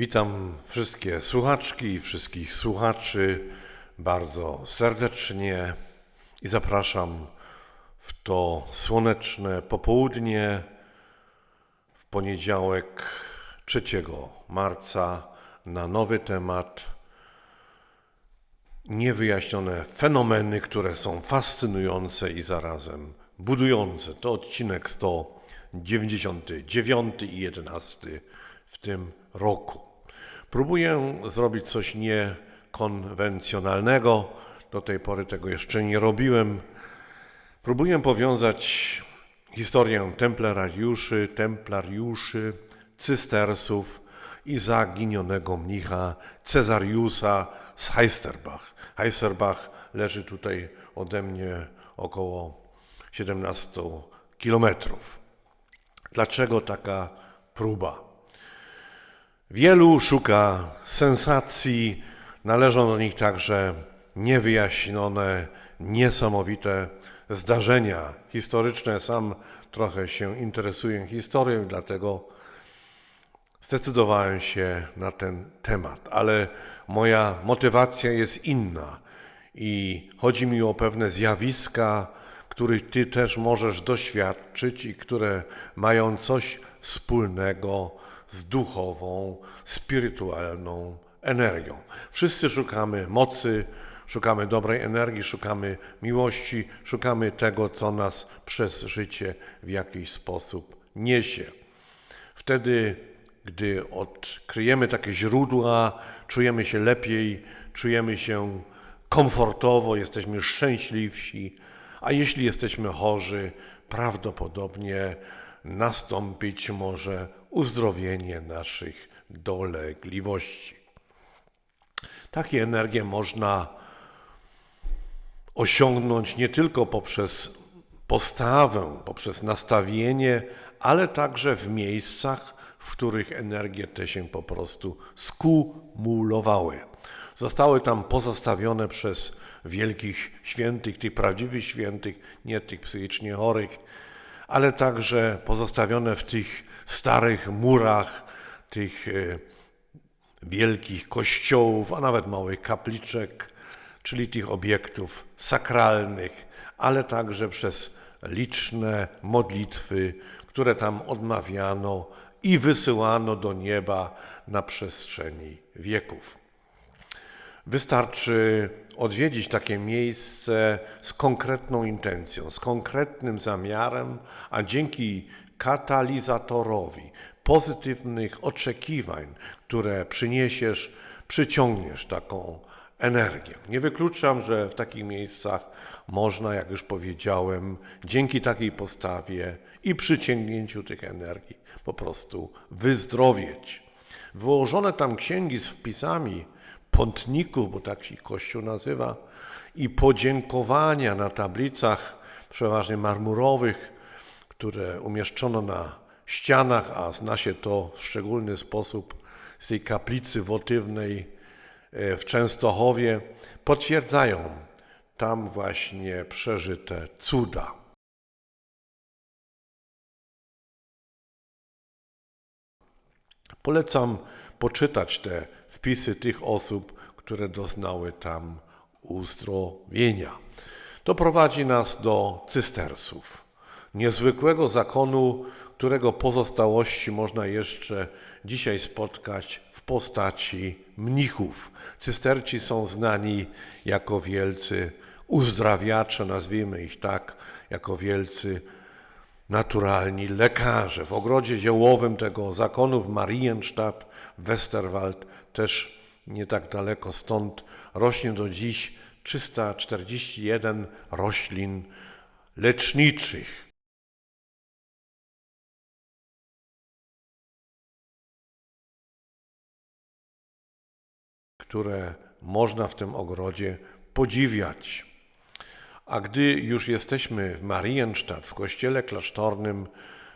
Witam wszystkie słuchaczki i wszystkich słuchaczy bardzo serdecznie i zapraszam w to słoneczne popołudnie w poniedziałek 3 marca na nowy temat niewyjaśnione fenomeny, które są fascynujące i zarazem budujące. To odcinek 199 i 11 w tym roku. Próbuję zrobić coś niekonwencjonalnego. Do tej pory tego jeszcze nie robiłem. Próbuję powiązać historię templariuszy, templariuszy, cystersów i zaginionego mnicha Cezariusa z Heisterbach. Heisterbach leży tutaj ode mnie około 17 kilometrów. Dlaczego taka próba? Wielu szuka sensacji, należą do nich także niewyjaśnione, niesamowite zdarzenia historyczne. Sam trochę się interesuję historią, dlatego zdecydowałem się na ten temat, ale moja motywacja jest inna i chodzi mi o pewne zjawiska, których Ty też możesz doświadczyć i które mają coś wspólnego z duchową, spirytualną energią. Wszyscy szukamy mocy, szukamy dobrej energii, szukamy miłości, szukamy tego, co nas przez życie w jakiś sposób niesie. Wtedy, gdy odkryjemy takie źródła, czujemy się lepiej, czujemy się komfortowo, jesteśmy szczęśliwsi, a jeśli jesteśmy chorzy, prawdopodobnie nastąpić może uzdrowienie naszych dolegliwości. Takie energie można osiągnąć nie tylko poprzez postawę, poprzez nastawienie, ale także w miejscach, w których energie te się po prostu skumulowały. Zostały tam pozostawione przez wielkich świętych, tych prawdziwych świętych, nie tych psychicznie chorych, ale także pozostawione w tych starych murach tych e, wielkich kościołów, a nawet małych kapliczek, czyli tych obiektów sakralnych, ale także przez liczne modlitwy, które tam odmawiano i wysyłano do nieba na przestrzeni wieków. Wystarczy odwiedzić takie miejsce z konkretną intencją, z konkretnym zamiarem, a dzięki katalizatorowi pozytywnych oczekiwań, które przyniesiesz, przyciągniesz taką energię. Nie wykluczam, że w takich miejscach można, jak już powiedziałem, dzięki takiej postawie i przyciągnięciu tych energii po prostu wyzdrowieć. Wyłożone tam księgi z wpisami pątników, bo tak się Kościół nazywa, i podziękowania na tablicach, przeważnie marmurowych, które umieszczono na ścianach, a zna się to w szczególny sposób z tej kaplicy wotywnej e, w Częstochowie, potwierdzają tam właśnie przeżyte cuda. Polecam poczytać te wpisy tych osób, które doznały tam uzdrowienia. To prowadzi nas do cystersów, niezwykłego zakonu, którego pozostałości można jeszcze dzisiaj spotkać w postaci mnichów. Cysterci są znani jako wielcy uzdrawiacze, nazwijmy ich tak, jako wielcy naturalni lekarze. W ogrodzie ziołowym tego zakonu w Marienstadt, Westerwald, też nie tak daleko stąd, rośnie do dziś 341 roślin leczniczych. które można w tym ogrodzie podziwiać. A gdy już jesteśmy w Marienstadt, w kościele klasztornym,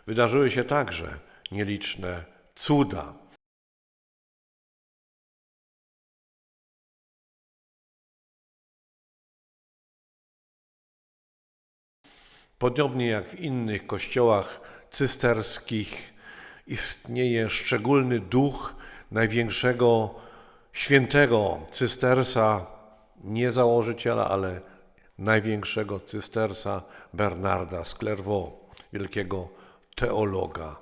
wydarzyły się także nieliczne cuda. Podobnie jak w innych kościołach cysterskich, istnieje szczególny duch największego świętego cystersa, nie założyciela, ale największego cystersa Bernarda z Clairvaux, wielkiego teologa.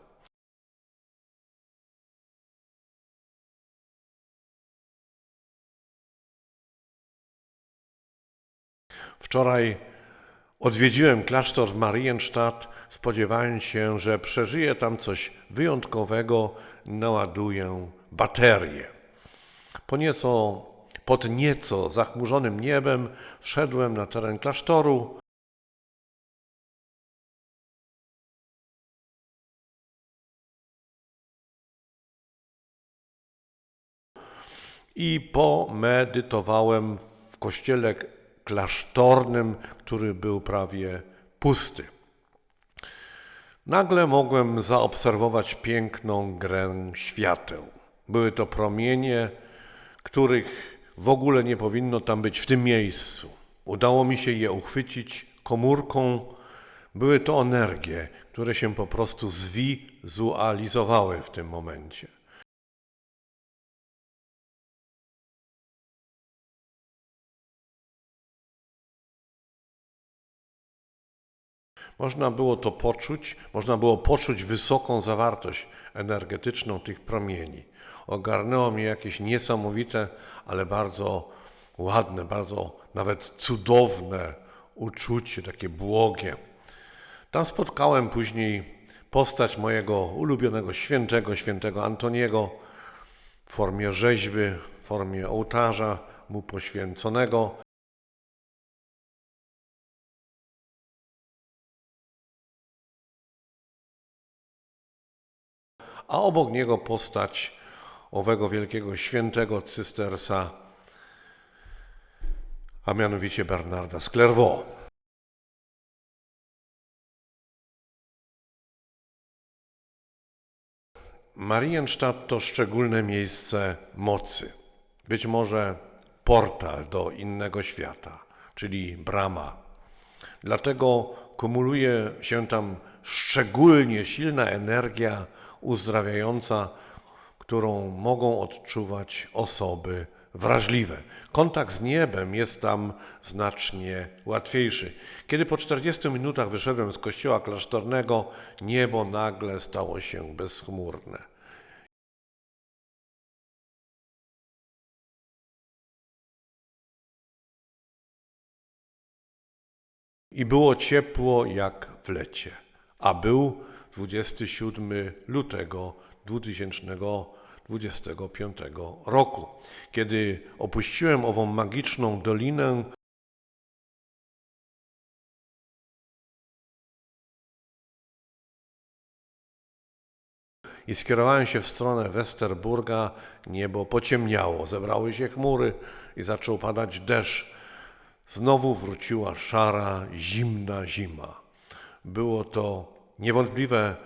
Wczoraj odwiedziłem klasztor w Marienstadt, spodziewając się, że przeżyję tam coś wyjątkowego, naładuję baterię. Po nieco, pod nieco zachmurzonym niebem wszedłem na teren klasztoru. I pomedytowałem w kościele klasztornym, który był prawie pusty. Nagle mogłem zaobserwować piękną grę świateł. Były to promienie, których w ogóle nie powinno tam być w tym miejscu. Udało mi się je uchwycić komórką. Były to energie, które się po prostu zwizualizowały w tym momencie. Można było to poczuć, można było poczuć wysoką zawartość energetyczną tych promieni. Ogarnęło mnie jakieś niesamowite, ale bardzo ładne, bardzo nawet cudowne uczucie, takie błogie. Tam spotkałem później postać mojego ulubionego świętego, świętego Antoniego w formie rzeźby, w formie ołtarza mu poświęconego. A obok niego postać owego wielkiego świętego cystersa, a mianowicie Bernarda z Clairvaux. Marienstadt to szczególne miejsce mocy, być może portal do innego świata, czyli brama. Dlatego kumuluje się tam szczególnie silna energia uzdrawiająca, którą mogą odczuwać osoby wrażliwe. Kontakt z niebem jest tam znacznie łatwiejszy. Kiedy po 40 minutach wyszedłem z kościoła klasztornego, niebo nagle stało się bezchmurne. I było ciepło jak w lecie, a był 27 lutego 2025 roku. Kiedy opuściłem ową magiczną dolinę, i skierowałem się w stronę Westerburga, niebo pociemniało, zebrały się chmury i zaczął padać deszcz. Znowu wróciła szara, zimna zima. Było to niewątpliwe,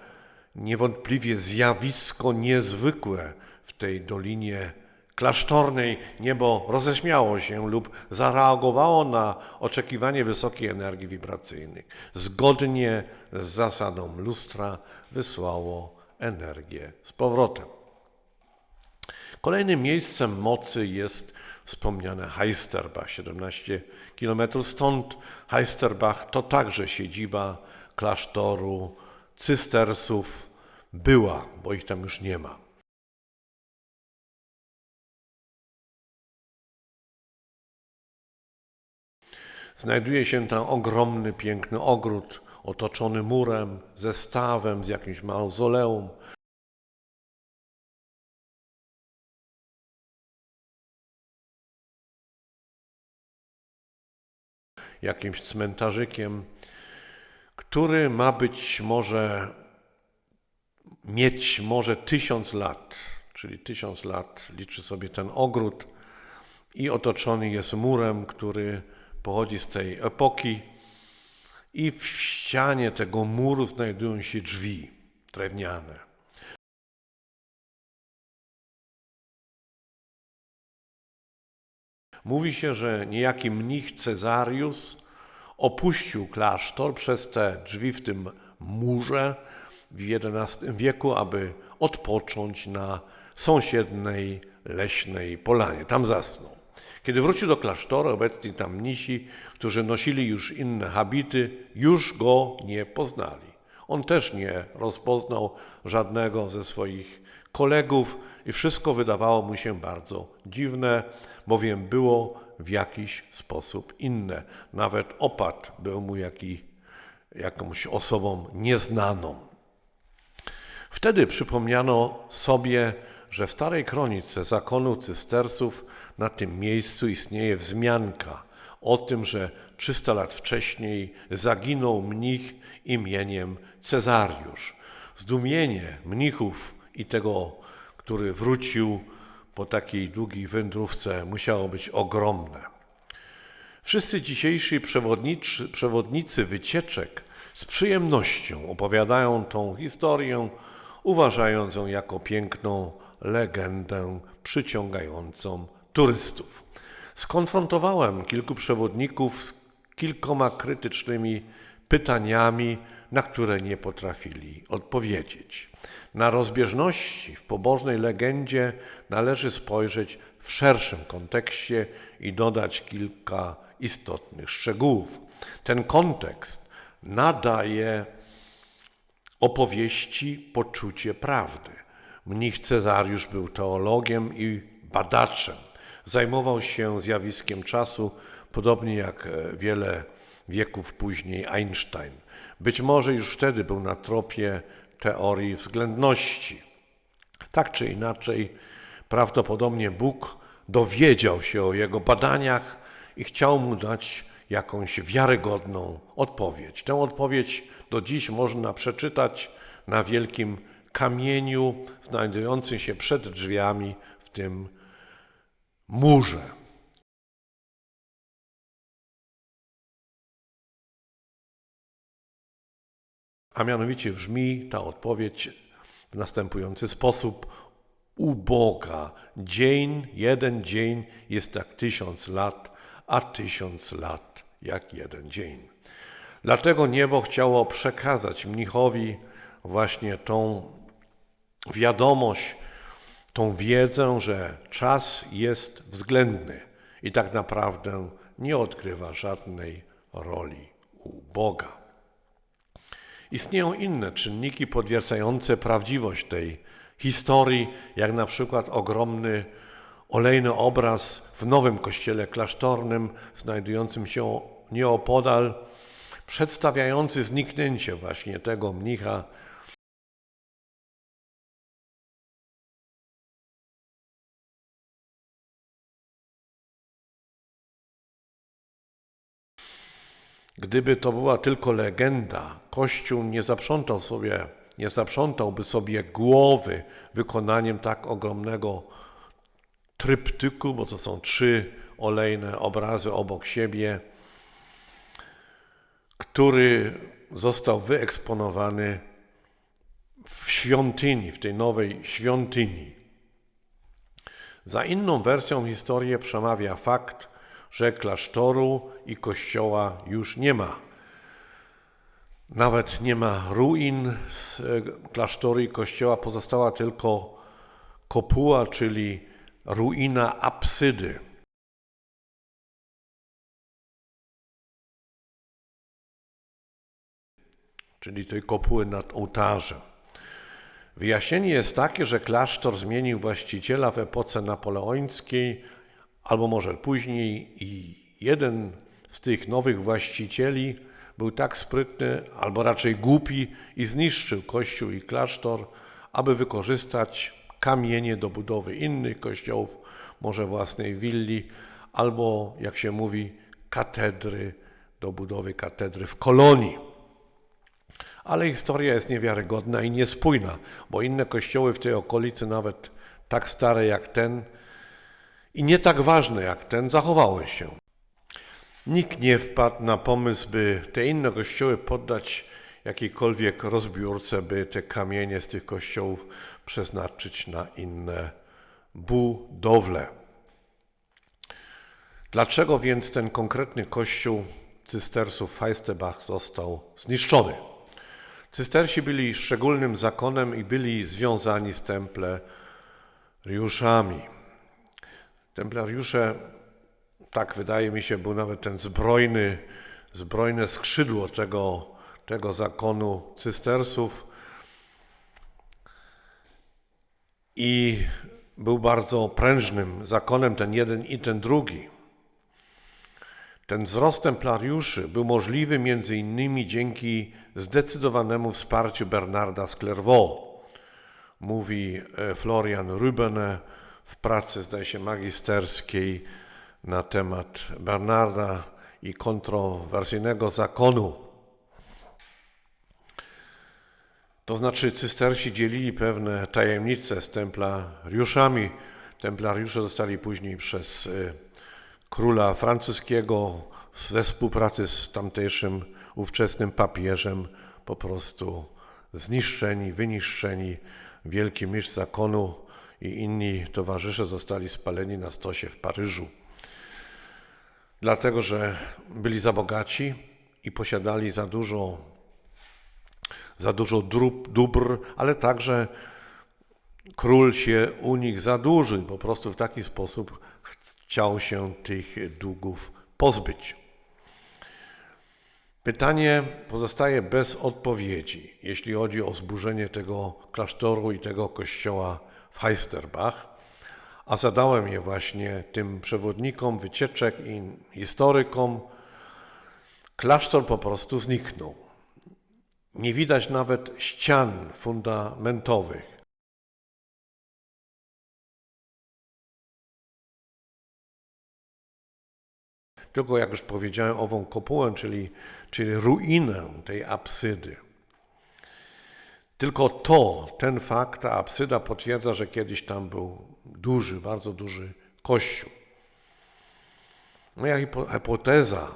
niewątpliwie zjawisko niezwykłe w tej dolinie klasztornej. Niebo roześmiało się lub zareagowało na oczekiwanie wysokiej energii wibracyjnej. Zgodnie z zasadą lustra wysłało energię z powrotem. Kolejnym miejscem mocy jest wspomniane Heisterbach, 17 km stąd. Heisterbach to także siedziba klasztoru cystersów była, bo ich tam już nie ma. Znajduje się tam ogromny, piękny ogród otoczony murem, ze stawem, z jakimś mauzoleum. Jakimś cmentarzykiem który ma być może mieć może tysiąc lat, czyli tysiąc lat liczy sobie ten ogród i otoczony jest murem, który pochodzi z tej epoki i w ścianie tego muru znajdują się drzwi drewniane. Mówi się, że niejaki mnich Cezarius opuścił klasztor przez te drzwi w tym murze w XI wieku, aby odpocząć na sąsiedniej leśnej polanie. Tam zasnął. Kiedy wrócił do klasztoru, obecni tam mnisi, którzy nosili już inne habity, już go nie poznali. On też nie rozpoznał żadnego ze swoich kolegów i wszystko wydawało mu się bardzo dziwne, bowiem było w jakiś sposób inne. Nawet opat był mu jaki, jakąś osobą nieznaną. Wtedy przypomniano sobie, że w starej kronice zakonu cystersów na tym miejscu istnieje wzmianka o tym, że 300 lat wcześniej zaginął mnich imieniem Cezariusz. Zdumienie mnichów i tego, który wrócił po takiej długiej wędrówce, musiało być ogromne. Wszyscy dzisiejsi przewodnicy wycieczek z przyjemnością opowiadają tą historię, uważając ją jako piękną legendę przyciągającą turystów. Skonfrontowałem kilku przewodników z kilkoma krytycznymi pytaniami, na które nie potrafili odpowiedzieć. Na rozbieżności w pobożnej legendzie należy spojrzeć w szerszym kontekście i dodać kilka istotnych szczegółów. Ten kontekst nadaje opowieści poczucie prawdy. Mnich Cezariusz był teologiem i badaczem. Zajmował się zjawiskiem czasu, podobnie jak e, wiele wieków później Einstein. Być może już wtedy był na tropie teorii względności. Tak czy inaczej, prawdopodobnie Bóg dowiedział się o jego badaniach i chciał mu dać jakąś wiarygodną odpowiedź. Tę odpowiedź do dziś można przeczytać na wielkim kamieniu znajdującym się przed drzwiami w tym murze. A mianowicie brzmi ta odpowiedź w następujący sposób: Uboga. Dzień, jeden dzień jest jak tysiąc lat, a tysiąc lat jak jeden dzień. Dlatego niebo chciało przekazać mnichowi właśnie tą wiadomość, tą wiedzę, że czas jest względny i tak naprawdę nie odgrywa żadnej roli u Boga. Istnieją inne czynniki potwierdzające prawdziwość tej historii, jak na przykład ogromny olejny obraz w nowym kościele klasztornym, znajdującym się nieopodal, przedstawiający zniknięcie właśnie tego mnicha Gdyby to była tylko legenda, Kościół nie zaprzątał sobie, nie zaprzątałby sobie głowy wykonaniem tak ogromnego tryptyku, bo to są trzy olejne obrazy obok siebie, który został wyeksponowany w świątyni, w tej nowej świątyni. Za inną wersją historii przemawia fakt, że klasztoru i kościoła już nie ma. Nawet nie ma ruin z e, klasztoru i kościoła, pozostała tylko kopuła, czyli ruina apsydy. Czyli tej kopuły nad ołtarzem. Wyjaśnienie jest takie, że klasztor zmienił właściciela w epoce napoleońskiej, albo może później i jeden z tych nowych właścicieli był tak sprytny, albo raczej głupi i zniszczył kościół i klasztor, aby wykorzystać kamienie do budowy innych kościołów, może własnej willi, albo jak się mówi, katedry, do budowy katedry w kolonii. Ale historia jest niewiarygodna i niespójna, bo inne kościoły w tej okolicy, nawet tak stare jak ten, i nie tak ważne jak ten zachowały się. Nikt nie wpadł na pomysł, by te inne kościoły poddać jakiejkolwiek rozbiórce, by te kamienie z tych kościołów przeznaczyć na inne budowle. Dlaczego więc ten konkretny kościół cystersów Feistebach został zniszczony? Cystersi byli szczególnym zakonem i byli związani z temple templariuszami. Templariusze, tak wydaje mi się, był nawet ten zbrojny, zbrojne skrzydło tego, tego zakonu cystersów i był bardzo prężnym zakonem ten jeden i ten drugi. Ten wzrost templariuszy był możliwy między innymi dzięki zdecydowanemu wsparciu Bernarda z Clairvaux. Mówi e, Florian Rubene w pracy, zdaje się, magisterskiej na temat Bernarda i kontrowersyjnego zakonu. To znaczy, cystersi dzielili pewne tajemnice z templariuszami. Templariusze zostali później przez y, króla francuskiego we współpracy z tamtejszym ówczesnym papieżem po prostu zniszczeni, wyniszczeni. Wielki mistrz zakonu i inni towarzysze zostali spaleni na stosie w Paryżu. Dlatego, że byli za bogaci i posiadali za dużo za dużo drób, dóbr, ale także król się u nich zadłużył. Po prostu w taki sposób chciał się tych długów pozbyć. Pytanie pozostaje bez odpowiedzi, jeśli chodzi o zburzenie tego klasztoru i tego kościoła w Heisterbach, a zadałem je właśnie tym przewodnikom wycieczek i historykom. Klasztor po prostu zniknął. Nie widać nawet ścian fundamentowych. Tylko, jak już powiedziałem, ową kopułę, czyli, czyli ruinę tej apsydy. Tylko to, ten fakt, ta apsyda potwierdza, że kiedyś tam był duży, bardzo duży kościół. Moja hipoteza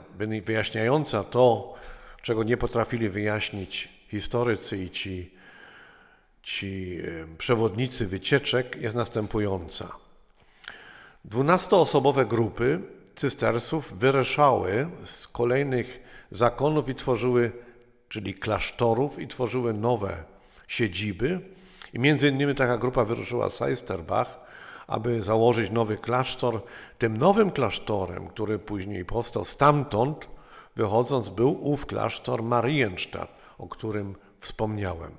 wyjaśniająca to, czego nie potrafili wyjaśnić historycy i ci, ci przewodnicy wycieczek, jest następująca. Dwunastoosobowe grupy cystersów wyryszały z kolejnych zakonów i tworzyły, czyli klasztorów, i tworzyły nowe siedziby. I między innymi taka grupa wyruszyła z Heisterbach, aby założyć nowy klasztor. Tym nowym klasztorem, który później powstał stamtąd, wychodząc, był ów klasztor Marienstadt, o którym wspomniałem.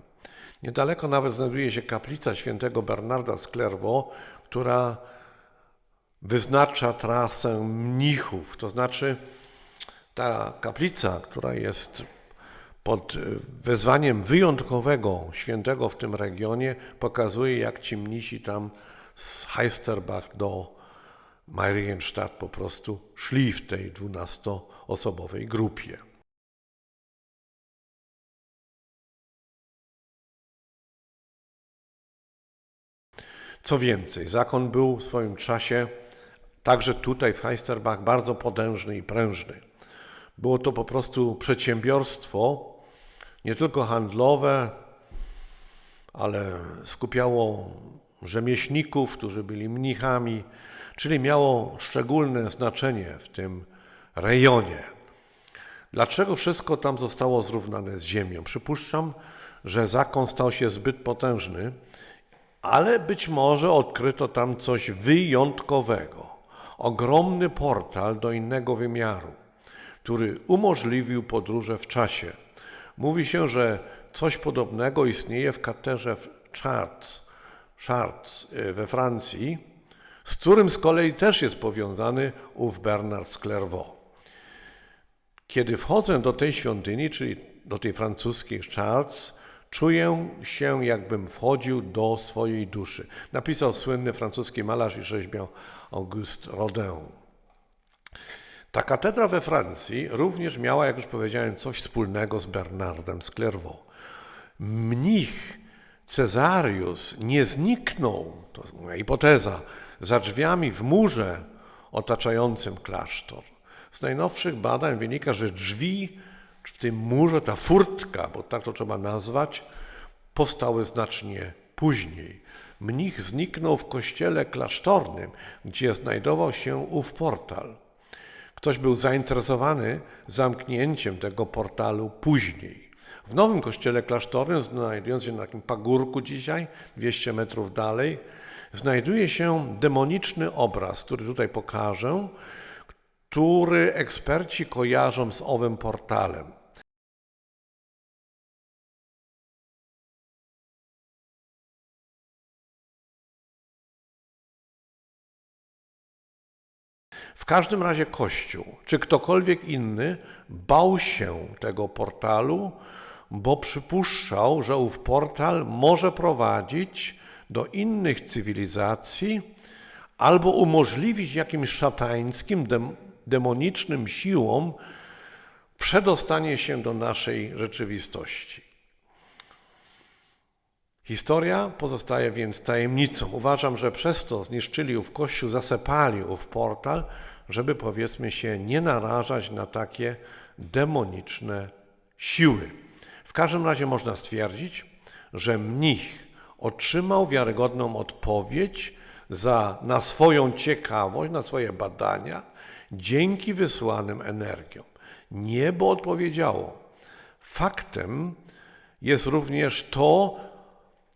Niedaleko nawet znajduje się kaplica świętego Bernarda z Clairvaux, która wyznacza trasę mnichów. To znaczy, ta kaplica, która jest pod wezwaniem wyjątkowego świętego w tym regionie, pokazuje, jak ci mnisi tam z Heisterbach do Marienstadt po prostu szli w tej dwunastoosobowej grupie. Co więcej, zakon był w swoim czasie także tutaj w Heisterbach bardzo potężny i prężny. Było to po prostu przedsiębiorstwo nie tylko handlowe, ale skupiało rzemieślników, którzy byli mnichami, czyli miało szczególne znaczenie w tym rejonie. Dlaczego wszystko tam zostało zrównane z ziemią? Przypuszczam, że zakon stał się zbyt potężny, ale być może odkryto tam coś wyjątkowego. Ogromny portal do innego wymiaru, który umożliwił podróże w czasie. Mówi się, że coś podobnego istnieje w katedrze w Chartres, Chartres y, we Francji, z którym z kolei też jest powiązany ów Bernard z. Kiedy wchodzę do tej świątyni, czyli do tej francuskiej Chartres, czuję się, jakbym wchodził do swojej duszy. Napisał słynny francuski malarz i rzeźbiał Auguste Rodin. Ta katedra we Francji również miała, jak już powiedziałem, coś wspólnego z Bernardem z Clairvaux. Mnich Cezarius nie zniknął, to jest moja hipoteza, za drzwiami w murze otaczającym klasztor. Z najnowszych badań wynika, że drzwi w tym murze, ta furtka, bo tak to trzeba nazwać, powstały znacznie później. Mnich zniknął w kościele klasztornym, gdzie znajdował się ów portal. Ktoś był zainteresowany zamknięciem tego portalu później. W nowym kościele klasztornym, znajdującym się na takim pagórku dzisiaj, 200 metrów dalej, znajduje się demoniczny obraz, który tutaj pokażę, który eksperci kojarzą z owym portalem. W każdym razie Kościół, czy ktokolwiek inny, bał się tego portalu, bo przypuszczał, że ów portal może prowadzić do innych cywilizacji albo umożliwić jakimś szatańskim, dem, demonicznym siłom przedostanie się do naszej rzeczywistości. Historia pozostaje więc tajemnicą. Uważam, że przez to zniszczyli ów kościół, zasepali ów portal, żeby powiedzmy się nie narażać na takie demoniczne siły. W każdym razie można stwierdzić, że mnich otrzymał wiarygodną odpowiedź za, na swoją ciekawość, na swoje badania, dzięki wysłanym energiom. Niebo odpowiedziało. Faktem jest również to,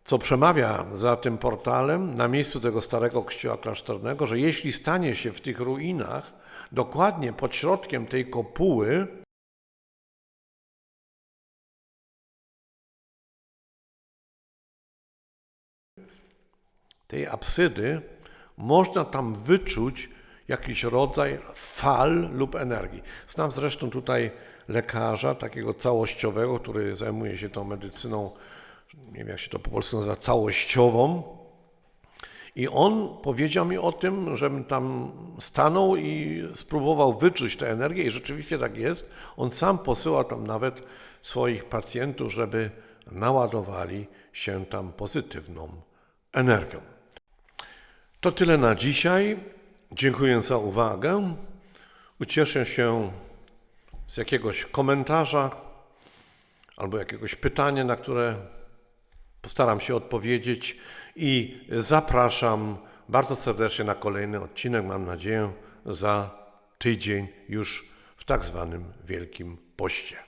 co przemawia za tym portalem na miejscu tego starego kościoła klasztornego, że jeśli stanie się w tych ruinach, dokładnie pod środkiem tej kopuły, tej apsydy, można tam wyczuć jakiś rodzaj fal lub energii. Znam zresztą tutaj lekarza, takiego całościowego, który zajmuje się tą medycyną, nie wiem jak się to po polsku nazywa, całościową. I on powiedział mi o tym, żebym tam stanął i spróbował wyczuć tę energię, i rzeczywiście tak jest. On sam posyła tam nawet swoich pacjentów, żeby naładowali się tam pozytywną energią. To tyle na dzisiaj. Dziękuję za uwagę. Ucieszę się z jakiegoś komentarza albo jakiegoś pytania, na które postaram się odpowiedzieć i zapraszam bardzo serdecznie na kolejny odcinek. Mam nadzieję za tydzień już w tak zwanym Wielkim Poście.